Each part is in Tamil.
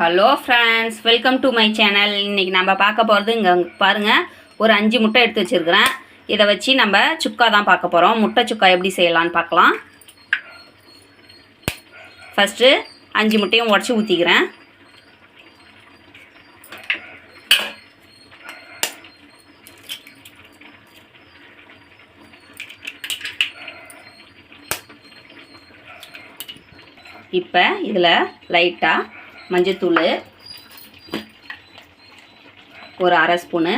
Hello friends welcome to my channel இன்றைக்கி நம்ம பார்க்க போகிறது இங்கே பாருங்கள் ஒரு அஞ்சு முட்டை எடுத்து வச்சுருக்கிறேன். இதை வச்சு நம்ம சுக்கா தான் பார்க்க போகிறோம் முட்டை சுக்கா எப்படி செய்யலான்னு பார்க்கலாம். ஃபஸ்ட்டு அஞ்சு முட்டையும் உடச்சி ஊற்றிக்கிறேன் இப்போ இதில் லைட்டாக மஞ்சத்தூள். ஒரு அரை ஸ்பூனு.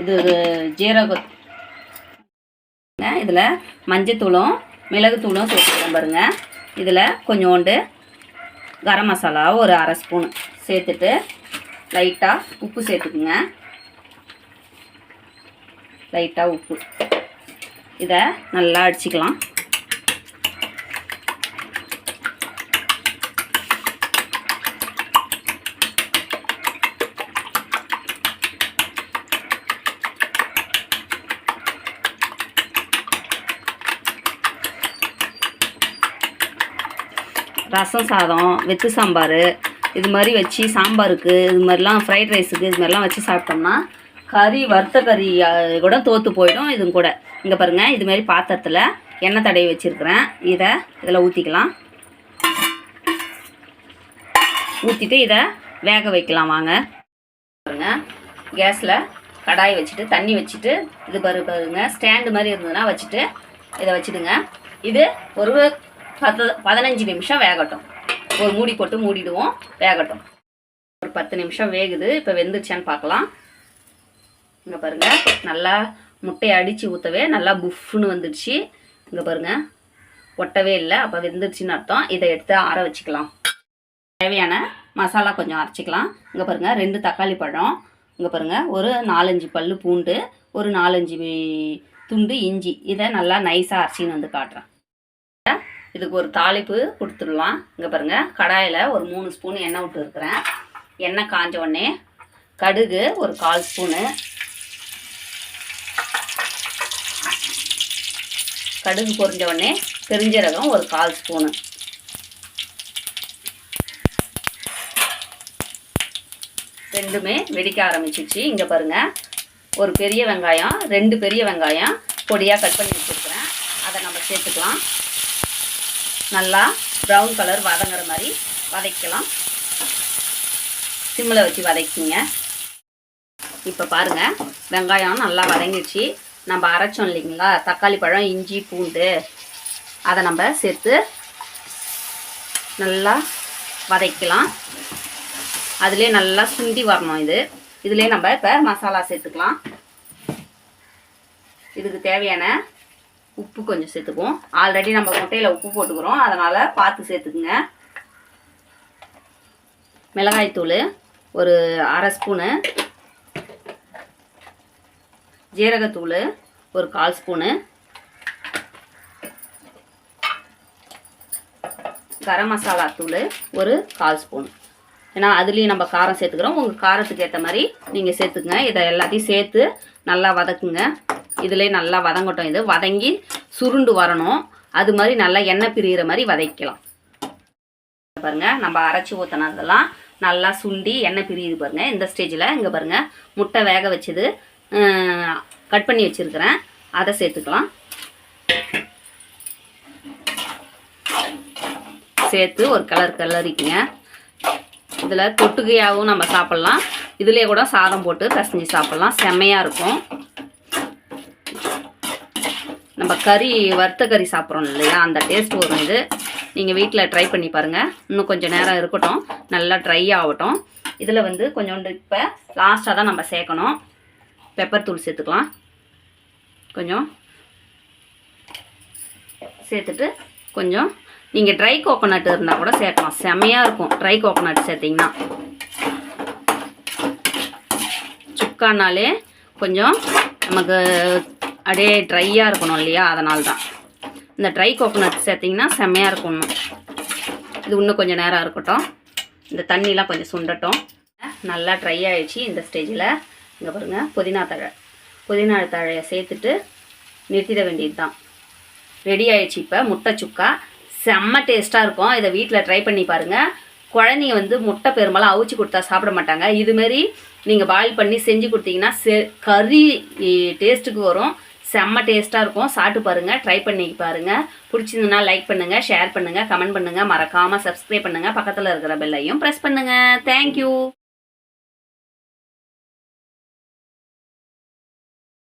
இது இது ஜீரக இதில் மஞ்சத்தூளும் மிளகுத்தூளும் சேர்த்துக்கிறேன் பாருங்கள் இதில் கொஞ்சோண்டு கரம் மசாலா ஒரு அரை ஸ்பூனு சேர்த்துட்டு லைட்டாக உப்பு சேர்த்துக்குங்க. லைட்டாக உப்பு. இதை நல்லா அடிச்சுக்கலாம். ரசம் சாதம் வெத்து சாம்பார் இது மாதிரி வச்சு சாம்பாருக்கு இது மாதிரிலாம் ஃப்ரைட் ரைஸுக்கு இது மாதிரிலாம் வச்சு சாப்பிட்டோம்னா கறி வறுத்த கறி கூட தோற்று போயிடும் இதுவும் கூட. இங்கே பாருங்கள் இது மாதிரி பாத்திரத்தில் எண்ணெய் தடவி வச்சுருக்கிறேன். இதை இதில் ஊற்றிக்கலாம் ஊற்றிட்டு இதை வேக வைக்கலாம் வாங்க. பாருங்கள் கேஸில் கடாய் வச்சுட்டு தண்ணி வச்சுட்டு இது பாரு பாருங்க ஸ்டாண்டு மாதிரி இருந்ததுன்னா வச்சுட்டு இதை வச்சுடுங்க. இது ஒரு பத்து பதினஞ்சு நிமிஷம் வேகட்டும். ஒரு மூடி போட்டு மூடிடுவோம். வேகட்டும். ஒரு பத்து நிமிஷம் வேகுது. இப்போ வெந்துருச்சான்னு பார்க்கலாம். இங்கே பாருங்கள் நல்லா முட்டையை அடித்து ஊற்றவே நல்லா புஃப்னு வந்துடுச்சு. இங்கே பாருங்கள் ஒட்டவே இல்லை. அப்போ வெந்துருச்சுன்னு அர்த்தம். இதை எடுத்து ஆற வச்சுக்கலாம். தேவையான மசாலா கொஞ்சம் அரைச்சிக்கலாம். இங்கே பாருங்கள் ரெண்டு தக்காளி பழம். இங்கே பாருங்கள் ஒரு நாலஞ்சு பல் பூண்டு ஒரு நாலஞ்சு துண்டு இஞ்சி. இதை நல்லா நைஸாக அரைச்சின்னு வந்து காட்டுறேன். இதுக்கு ஒரு தாளிப்பு கொடுத்துடலாம். இங்கே பாருங்கள் கடாயில் ஒரு மூணு ஸ்பூன் எண்ணெய் விட்டு இருக்கிறேன். எண்ணெய் காஞ்ச உடனே கடுகு ஒரு கால் ஸ்பூனு. கடுகு பொரிஞ்ச உடனே பெருஞ்சீரகம் ஒரு கால் ஸ்பூனு. ரெண்டுமே வெடிக்க ஆரம்பிச்சிச்சு இங்கே பாருங்கள் ஒரு பெரிய வெங்காயம் ரெண்டு பெரிய வெங்காயம் பொடியாக கட் பண்ணி வச்சுருக்கிறேன். அதை நம்ம சேர்த்துக்கலாம். நல்லா ப்ரௌன் கலர் வதங்குற மாதிரி வதக்கலாம். சிம்மில் வச்சு வதக்கிங்க. இப்போ பாருங்கள் வெங்காயம் நல்லா வதங்கிடுச்சு. நம்ம அரைச்சோம் இல்லைங்களா? தக்காளி பழம் இஞ்சி பூண்டு. அதை நம்ம சேர்த்து நல்லா வதக்கலாம். அதுலேயே நல்லா சுண்டி வரணும் இது. இதுலேயே நம்ம இப்போ மசாலா சேர்த்துக்கலாம். இதுக்கு தேவையான உப்பு கொஞ்சம் சேர்த்துக்குவோம். ஆல்ரெடி நம்ம முட்டையில் உப்பு போட்டுக்கிறோம். அதனால் பார்த்து சேர்த்துக்குங்க. மிளகாய்த்தூள் ஒரு அரை ஸ்பூனு. ஜீரகத்தூள் ஒரு கால் ஸ்பூனு. கரம் மசாலா தூள் ஒரு கால் ஸ்பூன். ஏன்னா அதுலேயும் நம்ம காரம் சேர்த்துக்கிறோம். உங்கள் காரத்துக்கு ஏற்ற மாதிரி நீங்கள் சேர்த்துக்குங்க. இதை எல்லாத்தையும் சேர்த்து நல்லா வதக்குங்க. இதுலேயே நல்லா வதங்கட்டும். இது வதங்கி சுருண்டு வரணும். அது மாதிரி நல்லா எண்ணெய் பிரிகிற மாதிரி வதக்கலாம். பாருங்க நம்ம அரைச்சி ஊற்றினதெல்லாம் நல்லா சுண்டி எண்ணெய் பிரியுது பாருங்க. இந்த ஸ்டேஜில் இங்கே பாருங்க முட்டை வேக வச்சது கட் பண்ணி வச்சுருக்கிறேன். அதை சேர்த்துக்கலாம். சேர்த்து ஒரு கலர் கலரிக்குங்க. இதில் தொட்டுக்கையாகவும் நம்ம சாப்பிட்லாம். இதுலேயே கூட சாதம் போட்டு பிசைஞ்சு சாப்பிட்லாம். செம்மையாக இருக்கும். நம்ம கறி வறுத்த கறி சாப்பிட்றோம் இல்லையா? அந்த டேஸ்ட் வரும் இது. நீங்கள் வீட்டில் ட்ரை பண்ணி பாருங்கள் இன்னும் கொஞ்சம் நேரம் இருக்கட்டும். நல்லா ட்ரை ஆகட்டும். இதில் வந்து கொஞ்சோண்டு இப்போ லாஸ்ட்டாக தான் நம்ம சேர்க்கணும். பெப்பர் தூள் சேர்த்துக்கலாம். கொஞ்சம் சேர்த்துட்டு கொஞ்சம் நீங்கள் ட்ரை கோகோனட் இருந்தால் கூட சேர்க்கலாம். செமையாக இருக்கும் ட்ரை கோகோனட் சேர்த்திங்கன்னா. சுக்கானாலே கொஞ்சம் நமக்கு அப்படியே ட்ரையாக இருக்கணும் இல்லையா? அதனால தான் இந்த ட்ரை கோகோனட் சேர்த்திங்கன்னா செம்மையாக இருக்கும். இன்னும் இது இன்னும் கொஞ்சம் நேரம் இருக்கட்டும். இந்த தண்ணிலாம் கொஞ்சம் சுண்டட்டும். நல்லா ட்ரை ஆகிடுச்சு இந்த ஸ்டேஜில் இங்கே பாருங்கள் புதினா தழை. புதினா தழையை சேர்த்துட்டு நிறுத்திட வேண்டியது தான் ரெடி ஆயிடுச்சு இப்போ முட்டை சுக்கா. செம்ம டேஸ்ட்டாக இருக்கும். இதை வீட்டில் ட்ரை பண்ணி பாருங்கள் குழந்தைங்க வந்து முட்டை பெரும்பாலும் அவிச்சு கொடுத்தா சாப்பிட மாட்டாங்க. இதுமாரி நீங்கள் பாயில் பண்ணி செஞ்சு கொடுத்தீங்கன்னா செ கறி டேஸ்ட்டுக்கு வரும். செம்ம டேஸ்ட்டாக இருக்கும். சாப்பிட்டு பாருங்கள் ட்ரை பண்ணி பாருங்கள் பிடிச்சிருந்தனா லைக் பண்ணுங்கள் ஷேர் பண்ணுங்கள் கமெண்ட் பண்ணுங்கள் மறக்காமல் சப்ஸ்கிரைப் பண்ணுங்கள் பக்கத்தில் இருக்கிற பெல்லையும் ப்ரெஸ் பண்ணுங்கள் தேங்க்யூ